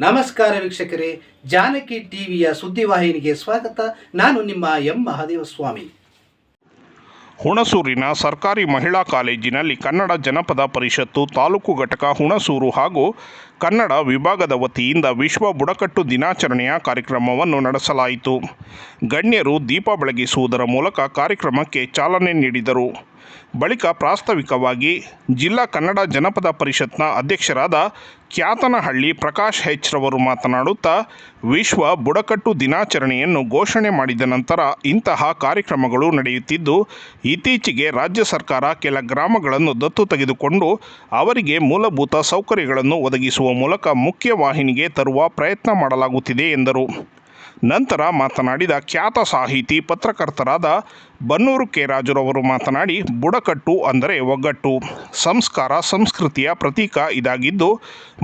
ನಮಸ್ಕಾರ ವೀಕ್ಷಕರೇ, ಜಾನಕಿ ಟಿವಿಯ ಸುದ್ದಿವಾಹಿನಿಗೆ ಸ್ವಾಗತ. ನಾನು ನಿಮ್ಮ ಎಂ. ಮಹಾದೇವ ಸ್ವಾಮಿ ಹುಣಸೂರಿನ ಸರ್ಕಾರಿ ಮಹಿಳಾ ಕಾಲೇಜಿನಲ್ಲಿ ಕನ್ನಡ ಜನಪದ ಪರಿಷತ್ತು ತಾಲೂಕು ಘಟಕ ಹುಣಸೂರು ಹಾಗೂ ಕನ್ನಡ ವಿಭಾಗದ ವತಿಯಿಂದ ವಿಶ್ವ ಬುಡಕಟ್ಟು ದಿನಾಚರಣೆಯ ಕಾರ್ಯಕ್ರಮವನ್ನು ನಡೆಸಲಾಯಿತು. ಗಣ್ಯರು ದೀಪ ಬೆಳಗಿಸುವುದರ ಮೂಲಕ ಕಾರ್ಯಕ್ರಮಕ್ಕೆ ಚಾಲನೆ ನೀಡಿದರು. ಬಳಿಕ ಪ್ರಾಸ್ತಾವಿಕವಾಗಿ ಜಿಲ್ಲಾ ಕನ್ನಡ ಜನಪದ ಪರಿಷತ್ನ ಅಧ್ಯಕ್ಷರಾದ ಕ್ಯಾತನಹಳ್ಳಿ ಪ್ರಕಾಶ್ ಹೆಚ್ ರವರು ಮಾತನಾಡುತ್ತಾ, ವಿಶ್ವ ಬುಡಕಟ್ಟು ದಿನಾಚರಣೆಯನ್ನು ಘೋಷಣೆ ಮಾಡಿದ ನಂತರ ಇಂತಹ ಕಾರ್ಯಕ್ರಮಗಳು ನಡೆಯುತ್ತಿದ್ದು, ಇತ್ತೀಚೆಗೆ ರಾಜ್ಯ ಸರ್ಕಾರ ಕೆಲ ಗ್ರಾಮಗಳನ್ನು ದತ್ತು ತೆಗೆದುಕೊಂಡು ಅವರಿಗೆ ಮೂಲಭೂತ ಸೌಕರ್ಯಗಳನ್ನು ಒದಗಿಸುವ ಮೂಲಕ ಮುಖ್ಯವಾಹಿನಿಗೆ ತರುವ ಪ್ರಯತ್ನ ಮಾಡಲಾಗುತ್ತಿದೆ ಎಂದರು. ನಂತರ ಮಾತನಾಡಿದ ಖ್ಯಾತ ಸಾಹಿತಿ, ಪತ್ರಕರ್ತರಾದ ಬನ್ನೂರು ಕೆ. ರಾಜುರವರು ಮಾತನಾಡಿ, ಬುಡಕಟ್ಟು ಅಂದರೆ ಒಗ್ಗಟ್ಟು. ಸಂಸ್ಕಾರ, ಸಂಸ್ಕೃತಿಯ ಪ್ರತೀಕ ಇದಾಗಿದ್ದು,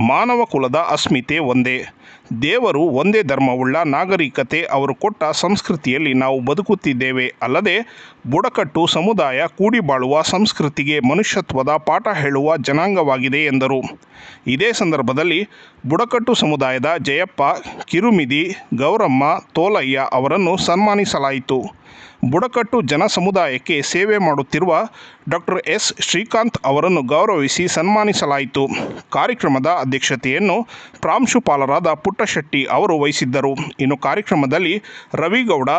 ಮಾನವ ಕುಲದ ಅಸ್ಮಿತೆ ಒಂದೇ. ದೇವರು ಒಂದೇ ಧರ್ಮವುಳ್ಳ ನಾಗರಿಕತೆ ಅವರು ಕೊಟ್ಟ ಸಂಸ್ಕೃತಿಯಲ್ಲಿ ನಾವು ಬದುಕುತ್ತಿದ್ದೇವೆ. ಅಲ್ಲದೆ ಬುಡಕಟ್ಟು ಸಮುದಾಯ ಕೂಡಿ ಬಾಳುವ ಸಂಸ್ಕೃತಿಗೆ ಮನುಷ್ಯತ್ವದ ಪಾಠ ಹೇಳುವ ಜನಾಂಗವಾಗಿದೆ ಎಂದರು. ಇದೇ ಸಂದರ್ಭದಲ್ಲಿ ಬುಡಕಟ್ಟು ಸಮುದಾಯದ ಜಯಪ್ಪ, ಕಿರುಮಿದಿ, ಗೌರಮ್ಮ, ತೋಲಯ್ಯ ಅವರನ್ನು ಸನ್ಮಾನಿಸಲಾಯಿತು. ಬುಡಕಟ್ಟು ಜನ ಸಮುದಾಯಕ್ಕೆ ಸೇವೆ ಮಾಡುತ್ತಿರುವ ಡಾಕ್ಟರ್ ಎಸ್. ಶ್ರೀಕಾಂತ್ ಅವರನ್ನು ಗೌರವಿಸಿ ಸನ್ಮಾನಿಸಲಾಯಿತು. ಕಾರ್ಯಕ್ರಮದ ಅಧ್ಯಕ್ಷತೆಯನ್ನು ಪ್ರಾಂಶುಪಾಲರಾದ ಪುಟ್ಟಶೆಟ್ಟಿ ಅವರು ವಹಿಸಿದ್ದರು. ಇನ್ನು ಕಾರ್ಯಕ್ರಮದಲ್ಲಿ Ravigowda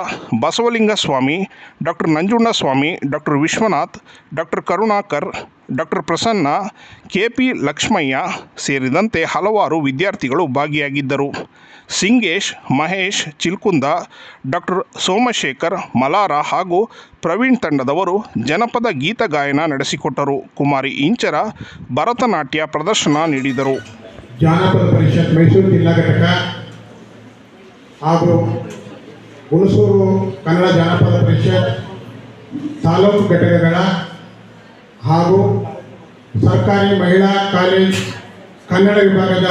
Basavalinga Swamy doctor Nanjundaswamy, doctor Vishwanath, doctor Karunakar doctor Prasanna K P Lakshmaiah ಸೇರಿದಂತೆ ಹಲವಾರು ವಿದ್ಯಾರ್ಥಿಗಳು ಭಾಗಿಯಾಗಿದ್ದರು. ಸಿಂಗೇಶ್, ಮಹೇಶ್, ಚಿಲ್ಕುಂದ, ಡಾಕ್ಟರ್ ಸೋಮಶೇಖರ್, ಮಲಾರ ಹಾಗೂ ಪ್ರವೀಣ್ ತಂಡದವರು ಜನಪದ ಗೀತ ಗಾಯನ ನಡೆಸಿಕೊಟ್ಟರು. ಕುಮಾರಿ ಇಂಚರ ಭರತನಾಟ್ಯ ಪ್ರದರ್ಶನ ನೀಡಿದರು. ಜಾನಪದ ಪರಿಷತ್ ಮೈಸೂರು ಜಿಲ್ಲಾ ಘಟಕ ಹಾಗೂ ಹುಣಸೂರು ಕನ್ನಡ ಜಾನಪದ ಪರಿಷತ್ ತಾಲೂಕು ಘಟಕಗಳ ಹಾಗೂ ಸರ್ಕಾರಿ ಮಹಿಳಾ ಕಾಲೇಜ್ ಕನ್ನಡ ವಿಭಾಗದ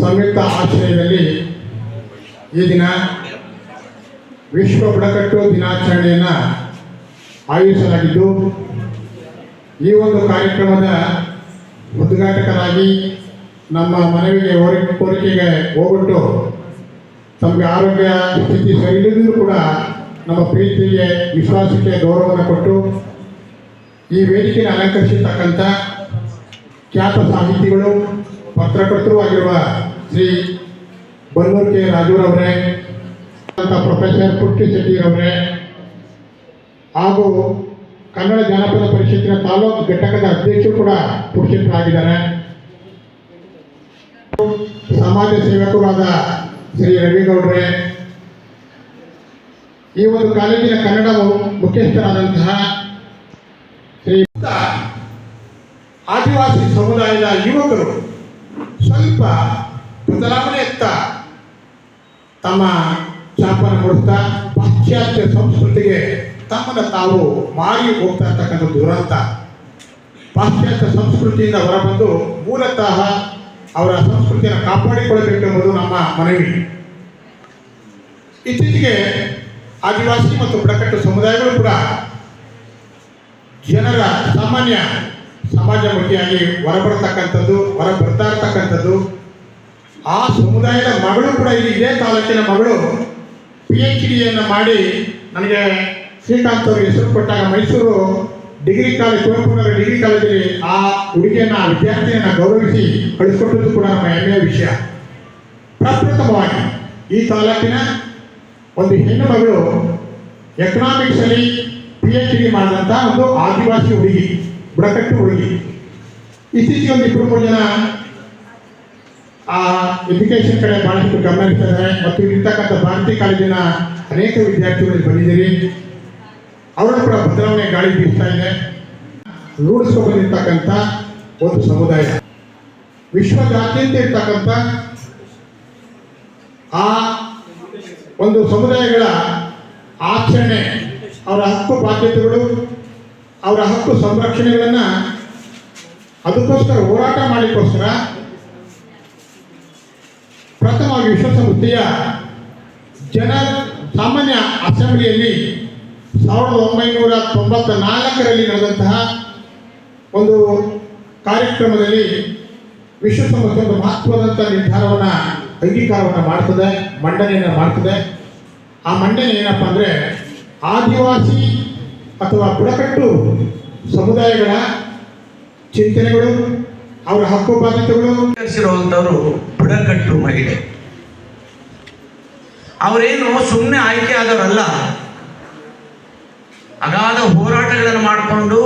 ಸಂಯುಕ್ತ ಆಶ್ರಯದಲ್ಲಿ ಈ ದಿನ ವಿಶ್ವ ಬುಡಕಟ್ಟು ದಿನಾಚರಣೆಯನ್ನು ಆಯೋಜಿಸಲಾಗಿದ್ದು, ಈ ಒಂದು ಕಾರ್ಯಕ್ರಮದ ಉದ್ಘಾಟಕರಾಗಿ ನಮ್ಮ ಮನವಿಗೆ ಕೋರಿ- ಕೋರಿಕೆಗೆ ಹೋಗ್ಬಿಟ್ಟು ತಮಗೆ ಆರೋಗ್ಯ ಸ್ಥಿತಿ ಸರಿಯಿಲ್ಲದಿದ್ದರೂ ಕೂಡ ನಮ್ಮ ಪ್ರೀತಿಗೆ, ವಿಶ್ವಾಸಕ್ಕೆ ಗೌರವವನ್ನು ಕೊಟ್ಟು ಈ ವೇದಿಕೆಯನ್ನು ಅಲಂಕರಿಸಿರ್ತಕ್ಕಂಥ ಖ್ಯಾತ ಸಾಹಿತಿಗಳು, ಪತ್ರಕರ್ತರು ಆಗಿರುವ ಶ್ರೀ ಬಲ್ಲೂರ್ ಕೆ ರಾಜೂರವರೇ ಪ್ರೊಫೆಸರ್ ಪುಟ್ಟಿ ಶೆಟ್ಟಿರವರೇ ಹಾಗೂ ಕನ್ನಡ ಜಾನಪದ ಪರಿಷತ್ತಿನ ತಾಲೂಕು ಘಟಕದ ಅಧ್ಯಕ್ಷರು ಕೂಡ ಪುರುಷರಾಗಿದ್ದಾರೆ. ಸಮಾಜ ಸೇವಕರಾದ ಶ್ರೀ ರವಿಗೌಡ್ರೆ, ಈ ಒಂದು ಕಾಲೇಜಿನ ಕನ್ನಡ ಮುಖ್ಯಸ್ಥರಾದಂತಹ ಆದಿವಾಸಿ ಸಮುದಾಯದ ಯುವಕರು ಸ್ವಲ್ಪ ಬದಲಾವಣೆಯತ್ತ ತಮ್ಮ ಚಾಪನ ಕೊಡ್ತಾ ಪಾಶ್ಚಾತ್ಯ ಸಂಸ್ಕೃತಿಗೆ ತಮ್ಮನ್ನು ತಾವು ಮಾರಿ ಹೋಗ್ತಾ ಇರ್ತಕ್ಕಂಥ ದುರಂತ. ಪಾಶ್ಚಾತ್ಯ ಸಂಸ್ಕೃತಿಯಿಂದ ಹೊರಬಂದು ಮೂಲತಃ ಅವರ ಸಂಸ್ಕೃತಿಯನ್ನು ಕಾಪಾಡಿಕೊಳ್ಳಬೇಕೆಂಬುದು ನಮ್ಮ ಮನವಿ. ಇತ್ತೀಚೆಗೆ ಆದಿವಾಸಿ ಮತ್ತು ಬುಡಕಟ್ಟು ಸಮುದಾಯಗಳು ಕೂಡ ಜನರ ಸಾಮಾನ್ಯ ಸಮಾಜಮುಖಿಯಾಗಿ ಹೊರಬರ್ತಕ್ಕಂಥದ್ದು ಹೊರ ಬರ್ತಾ ಇರ್ತಕ್ಕಂಥದ್ದು, ಆ ಸಮುದಾಯದ ಮಗಳು ಕೂಡ ಇಲ್ಲಿ ಇದೇ ತಾಲೂಕಿನ ಮಗಳು ಪಿ ಎಚ್ ಡಿಯನ್ನು ಮಾಡಿ ನನಗೆ ಶ್ರೀಕಾಂತ್ ಅವರು ಹೆಸರು ಕೊಟ್ಟಾಗ Mysuru degree college Kuvempunagar degree ಕಾಲೇಜಲ್ಲಿ ಆ ಹುಡುಗಿಯನ್ನು, ಆ ವಿದ್ಯಾರ್ಥಿಯನ್ನು ಗೌರವಿಸಿ ಕಳಿಸ್ಕೊಟ್ಟದ್ದು ಕೂಡ ನಮ್ಮ ಹೆಮ್ಮೆಯ ವಿಷಯ. ಪ್ರಪ್ರಥಮವಾಗಿ ಈ ತಾಲೂಕಿನ ಒಂದು ಹೆಣ್ಣು ಮಗಳು ಎಕನಾಮಿಕ್ಸಲ್ಲಿ ಪಿ ಎಚ್ ಡಿ ಮಾಡಿದಂಥ ಒಂದು ಆದಿವಾಸಿ ಹುಡುಗಿ, ಬುಡಕಟ್ಟು ಹುಡುಗಿ. ಇತ್ತೀಚೆಗೆ ಒಂದು ಇಬ್ಬರು ಜನ, ಆ ಎಜುಕೇಶನ್ ಕಡೆ ಬಹಳಷ್ಟು ಗಮನ ಹರಿಸ್ತಾರೆ ಮತ್ತು ಇರ್ತಕ್ಕಂಥ ಭಾರತೀಯ ಕಾಲೇಜಿನ ಅನೇಕ ವಿದ್ಯಾರ್ಥಿಗಳು ಬಂದಿದ್ದೀರಿ. ಅವರು ಕೂಡ ಬದಲಾವಣೆ ಗಾಳಿ ಬೀಸ್ತಾ ಇದೆ. ರೂಢಿಸ್ಕೊಂಡಿರ್ತಕ್ಕಂಥ ಒಂದು ಸಮುದಾಯ. ವಿಶ್ವದಾದ್ಯಂತ ಇರ್ತಕ್ಕಂಥ ಆ ಒಂದು ಸಮುದಾಯಗಳ ಆಚರಣೆ ಅವರ ಹಕ್ಕು ಬಾಧ್ಯತೆಗಳು, ಅವರ ಹಕ್ಕು ಸಂರಕ್ಷಣೆಗಳನ್ನು ಅದಕ್ಕೋಸ್ಕರ ಹೋರಾಟ ಮಾಡಿಕೋಸ್ಕರ ಪ್ರಥಮವಾಗಿ ವಿಶ್ವಸಂಸ್ಥೆಯ ಜನ ಸಾಮಾನ್ಯ ಅಸೆಂಬ್ಲಿಯಲ್ಲಿ ಸಾವಿರದ ಒಂಬೈನೂರ ತೊಂಬತ್ತ ನಾಲ್ಕರಲ್ಲಿ ನಡೆದಂತಹ ಒಂದು ಕಾರ್ಯಕ್ರಮದಲ್ಲಿ ವಿಶ್ವಸಂಸ್ಥೆ ಒಂದು ಮಹತ್ವದಂತ ನಿರ್ಧಾರವನ್ನ, ಅಂಗೀಕಾರವನ್ನು ಮಾಡ್ತದೆ, ಮಂಡನೆಯನ್ನು ಮಾಡ್ತದೆ. ಆ ಮಂಡನೆ ಏನಪ್ಪಾ ಅಂದ್ರೆ ಆದಿವಾಸಿ ಅಥವಾ ಬುಡಕಟ್ಟು ಸಮುದಾಯಗಳ ಚಿಂತನೆಗಳು, ಅವರ ಹಕ್ಕು ಬಾಧ್ಯತೆಗಳು. ಸ್ವೀಕರಿಸಿರುವಂಥವ್ರು ಬುಡಕಟ್ಟು ಮಹಿಳೆ. ಅವರೇನು ಸುಮ್ಮನೆ ಆಯ್ಕೆ ಆದವರಲ್ಲ. ಅಗಾಧ ಹೋರಾಟಗಳನ್ನು ಮಾಡಿಕೊಂಡು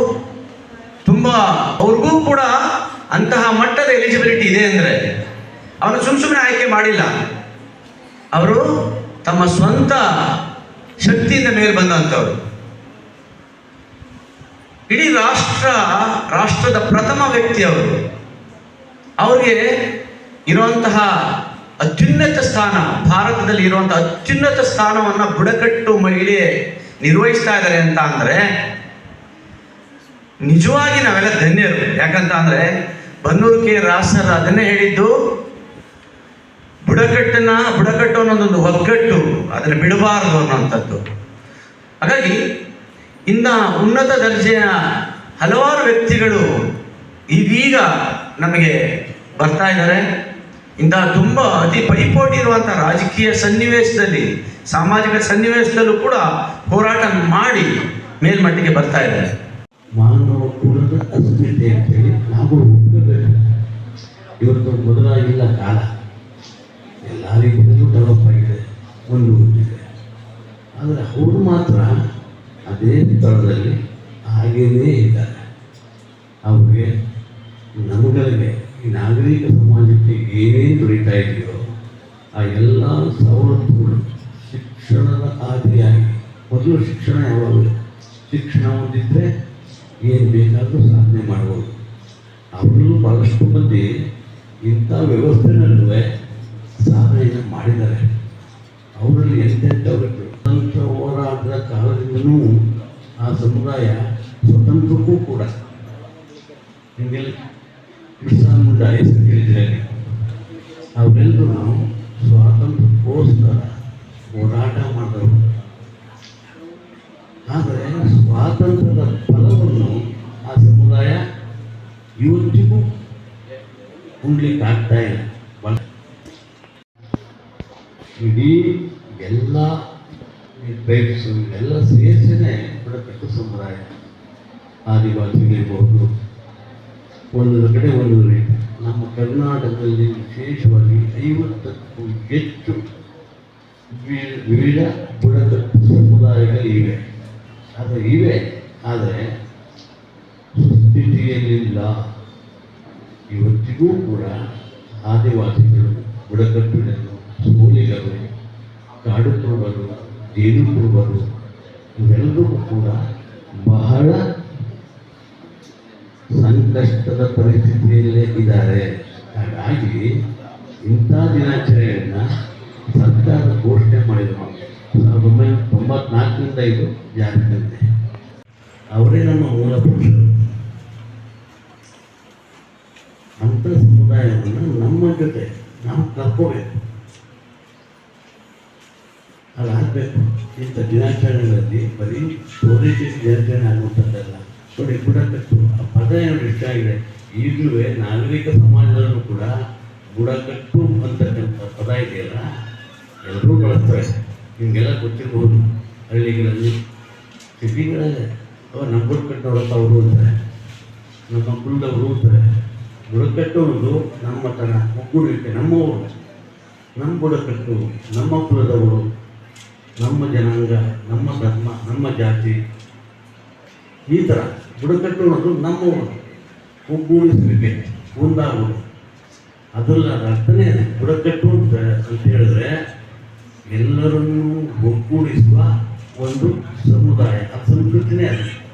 ತುಂಬ ಅವ್ರಿಗೂ ಕೂಡ ಅಂತಹ ಮಟ್ಟದ ಎಲಿಜಿಬಿಲಿಟಿ ಇದೆ ಅಂದರೆ ಅವರು ಸುಮ್ಮ ಸುಮ್ಮನೆ ಆಯ್ಕೆ ಮಾಡಿಲ್ಲ. ಅವರು ತಮ್ಮ ಸ್ವಂತ ಶಕ್ತಿಯಿಂದ ಮೇಲೆ ಬಂದಂಥವ್ರು. ಇಡೀ ರಾಷ್ಟ್ರ, ರಾಷ್ಟ್ರದ ಪ್ರಥಮ ವ್ಯಕ್ತಿ ಅವರು. ಅವ್ರಿಗೆ ಇರುವಂತಹ ಅತ್ಯುನ್ನತ ಸ್ಥಾನ, ಭಾರತದಲ್ಲಿ ಇರುವಂತಹ ಅತ್ಯುನ್ನತ ಸ್ಥಾನವನ್ನ ಬುಡಕಟ್ಟು ಮಹಿಳೆ ನಿರ್ವಹಿಸ್ತಾ ಇದ್ದಾರೆ ಅಂತ ಅಂದ್ರೆ, ನಿಜವಾಗಿ ನಾವೆಲ್ಲ ಧನ್ಯರು. ಯಾಕಂತ ಅಂದ್ರೆ, ಬನ್ನೂರು ಕೆ ರಾಸರ್ ಅದನ್ನೇ ಹೇಳಿದ್ದು ಬುಡಕಟ್ಟನ್ನ, ಬುಡಕಟ್ಟು ಅನ್ನೋದೊಂದು ಒಗ್ಗಟ್ಟು, ಅದನ್ನ ಬಿಡಬಾರದು ಅನ್ನೋಂಥದ್ದು ಹಾಗಾಗಿ ಇನ್ನ ಉನ್ನತ ದರ್ಜೆಯ ಹಲವಾರು ವ್ಯಕ್ತಿಗಳು ಇದೀಗ ನಮಗೆ ಬರ್ತಾ ಇದ್ದಾರೆ. ಇಂತಹ ತುಂಬ ಅತಿ ಪೈಪೋಟಿ ಇರುವಂಥ ರಾಜಕೀಯ ಸನ್ನಿವೇಶದಲ್ಲಿ, ಸಾಮಾಜಿಕ ಸನ್ನಿವೇಶದಲ್ಲೂ ಕೂಡ ಹೋರಾಟ ಮಾಡಿ ಮೇಲ್ಮಟ್ಟಿಗೆ ಬರ್ತಾ ಇದ್ದಾರೆ. ಮಾನವ ಕುಲದ ಅಸ್ಮಿತೆ ಅಂತೇಳಿ ನಾವು ಇವತ್ತು ಮೊದಲಾಗಿಲ್ಲ ಕಾಲ. ರೀತಿಯಲ್ಲೂ ಡೆವಲಪ್ ಆಗಿದೆ ಒಂದು ಆದರೆ ಅವರು ಮಾತ್ರ ಅದೇ ಸ್ಥಳದಲ್ಲಿ ಹಾಗೇನೇ ಇದ್ದಾರೆ. ಅವ್ರಿಗೆ ನಮಗಳಿಗೆ ಈ ನಾಗರಿಕ ಸಮಾಜಕ್ಕೆ ಏನೇ ದೊರೀತಾ ಇದೆಯೋ ಆ ಎಲ್ಲ ಸವಲತ್ತುಗಳು ಶಿಕ್ಷಣದ ಆದಿಯಾಗಿ ಮೊದಲು ಶಿಕ್ಷಣ ಯಾವಾಗಲೂ ಶಿಕ್ಷಣ ಹೊಂದಿದ್ದರೆ ಏನು ಬೇಕಾದರೂ ಸಾಧನೆ ಮಾಡ್ಬೋದು. ಅವರಲ್ಲೂ ಭಾಳಷ್ಟು ಮಂದಿ ಇಂಥ ವ್ಯವಸ್ಥೆನಲ್ಲೂ ಸಾಧನೆಯನ್ನು ಮಾಡಿದ್ದಾರೆ. ಅವರಲ್ಲಿ ಎಂತೆಂಥವರು ಸ್ವತಂತ್ರ ಹೋರಾಟದ ಕಾಲದಿಂದನೂ ಆ ಸಮುದಾಯ ಸ್ವತಂತ್ರಕ್ಕೂ ಕೂಡ. ನಿಮಗೆಲ್ಲ ಬಿರ್ಸಾ ಮುಂಡಾ ಹೆಸರು ಅವರೆಲ್ಲರೂ ನಾವು ಸ್ವಾತಂತ್ರ್ಯಕ್ಕೋಸ್ಕರ ಹೋರಾಟ ಮಾಡಿದವರು ಆದರೆ ಸ್ವಾತಂತ್ರ್ಯದ ಫಲವನ್ನು ಆ ಸಮುದಾಯ ಇವತ್ತಿಗೂ ಉಣ್ಲಿಕ್ಕೆ ಆಗ್ತಾ ಇಲ್ಲ ಬಲ- ಇಡೀ ಎಲ್ಲ ಟ್ರೈಬ್ಸು ಎಲ್ಲ ಸೇರಿಸಿನೇ ಬುಡಕಟ್ಟು ಸಮುದಾಯ ಆದಿವಾಸಿಗಳಿರ್ಬೋದು ಒಂದೊಂದು ಕಡೆ ಒಂದೊಂದು ರೀತಿ. ನಮ್ಮ ಕರ್ನಾಟಕದಲ್ಲಿ ವಿಶೇಷವಾಗಿ ಐವತ್ತಕ್ಕೂ ಹೆಚ್ಚು ವಿವಿಧ ಬುಡಕಟ್ಟು ಸಮುದಾಯಗಳಿವೆ ಆದರೆ ಇವೆ, ಆದರೆ ಸುಸ್ಥಿತಿಯಲ್ಲಿಲ್ಲ. ಇವತ್ತಿಗೂ ಕೂಡ ಆದಿವಾಸಿಗಳು ಬುಡಕಟ್ಟು ಸೋಲಿಗರು, ಕಾಡು ಜೇನು ಕುರುಬರು ಇವೆಲ್ಲರೂ ಕೂಡ ಬಹಳ ಸಂಕಷ್ಟದ ಪರಿಸ್ಥಿತಿಯಲ್ಲೇ ಇದ್ದಾರೆ. ಹಾಗಾಗಿ ಇಂಥ ದಿನಾಚರಣೆಯನ್ನು ಸರ್ಕಾರ ಘೋಷಣೆ ಮಾಡಿದ್ರು. ಸಾವಿರದ ಒಂಬೈನೂರ ತೊಂಬತ್ನಾಲ್ಕರಿಂದ ಇದು ಜಾರಿಗೆ ಬಂದಿದೆ ಅವರೇ ನಮ್ಮ ಮೂಲ ಪುರುಷರು ಅಂಥ ಸಮುದಾಯವನ್ನು ನಮ್ಮ ಜೊತೆ ನಾವು ಕರ್ಕೋಬೇಕು. ಅದಾಗಬೇಕು ಇಂಥ ದಿನಾಚರಣೆಗಳಲ್ಲಿ ಬರೀ ಸ್ಟೋರೇಜ್ ದಿನಾಚರಣೆ ಆಗುವಂಥದ್ದಲ್ಲ. ನೋಡಿ, ಬುಡಕಟ್ಟು, ಆ ಪದ ಏನು ಆಗಿದೆ. ಈಗಲೂ ನಾಗರಿಕ ಸಮಾಜದಲ್ಲೂ ಕೂಡ ಬುಡಕಟ್ಟು ಅಂತಕ್ಕಂಥ ಪದ ಇದೆಯಲ್ಲ, ಎಲ್ಲರೂ ಬಳಸ್ತಾರೆ. ನಿಮಗೆಲ್ಲ ಗೊತ್ತಿರ್ಬೋದು. ಹಳ್ಳಿಗಳಲ್ಲಿ ಸಿಟಿಗಳಲ್ಲಿ ಅವ ನಮ್ಮ ಬುಡಕಟ್ಟವ್ರಪ್ಪ ಅವರು ಅಂತಾರೆ. ನಮ್ಮ ಕುಲದವರು ಅಂತಾರೆ. ಬುಡಕಟ್ಟು ಅನ್ನೋದು ನಮ್ಮ ತನ ಒಗ್ಗೂಡಿಕೆ ನಮ್ಮವರು ನಮ್ಮ ಬುಡಕಟ್ಟು, ನಮ್ಮ ಕುಲದವರು ನಮ್ಮ ಜನಾಂಗ, ನಮ್ಮ ಧರ್ಮ, ನಮ್ಮ ಜಾತಿ, ಈ ಥರ ಬುಡಕಟ್ಟು ಅನ್ನೋದು ನಮ್ಮವರು ಒಗ್ಗೂಡಿಸಲಿಕ್ಕೆ ಒಂದಾಗೋದು ಅದಲ್ಲ ಅರ್ಥನೇ ಬುಡಕಟ್ಟು ಅಂತ ಅಂತ ಹೇಳಿದ್ರೆ ಎಲ್ಲರನ್ನೂ ಒಗ್ಗೂಡಿಸುವ ಒಂದು ಸಮುದಾಯ ಆ ಸಂಸ್ಕೃತಿನೇ ಅದು.